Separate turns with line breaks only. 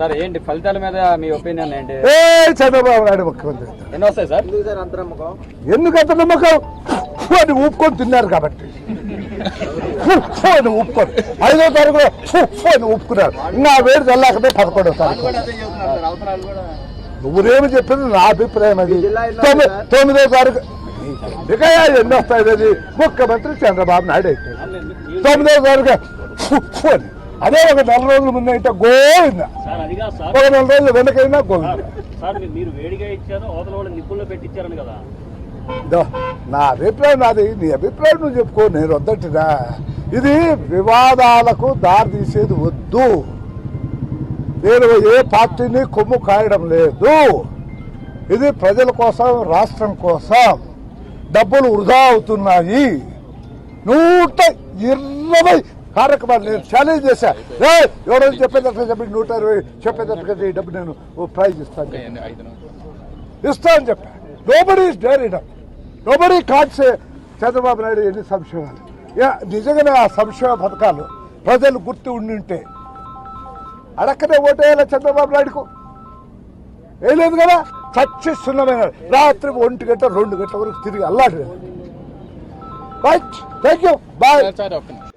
Sir ఏంటి ఫలితాల మీద మీ ఒపీనియన్ ఏంటి?
ఏ చంద్రబాబు నాయుడు ముఖ్యమంత్రి.
ఎన్ని వస్తాయి సార్?
ఎందుకంత నమ్మకం? అని ఊపుకొని తిన్నారు కాబట్టి. అని ఊపుకొని. ఐదో తారీఖులో అని ఊపుకున్నారు. ఆ వేడి చల్లాకనే పదకొండో తారీఖు. నువ్వునేమి చెప్పింది నా అభిప్రాయం అది. తొమ్మిది తొమ్మిదో తారీఖు. ఇక ఎన్ని వస్తాయి అది? ముఖ్యమంత్రి చంద్రబాబు నాయుడు అయితే. తొమ్మిదో తారీఖు. అని అదే ఒక నెల రోజుల ముందు అయితే గోవింద. ఒక నెల రోజులు వెనకైనా గోవింద.
సార్ మీరు- మీరు వేడిగా ఇచ్చారు అవతల వాళ్ళు నిప్పుల్లో పెట్టించారని కదా.
దో, నా అభిప్రాయం నాది నీ అభిప్రాయం నువ్వు చెప్పుకో నేను వద్దంటున్నా. ఇది వివాదాలకు దారి తీసేది వద్దు. నేను ఏ పార్టీని కొమ్ము కాయడం లేదు. ఇది ప్రజల కోసం రాష్ట్రం కోసం డబ్బులు వృధా అవుతున్నాయి. నూట ఇరవై కార్యక్రమాలు నేను ఛాలెంజ్ చేశా. ఎవరైనా చెప్పేదట్టు చెప్పి నూట ఇరవై చెప్పేదట్టుగా ఈ డబ్బు నేను ఓ ప్రైజ్ ఇస్తాను ఇస్తా అని చెప్పా. Nobody is dare it nobody cuts Chandrababu Naidu ఎన్ని సంక్షేమాలు యా, నిజంగానే ఆ సంక్షేమ పథకాలు ప్రజలు గుర్తు ఉండి ఉంటే అడక్కనే ఓటేయాల చంద్రబాబు నాయుడుకు? వేయలేదు కదా? చచ్చి సున్నమైన రాత్రి ఒంటి గంట రెండు గంటల వరకు తిరిగి అల్లాడు రైట్ థ్యాంక్ యూ బాయ్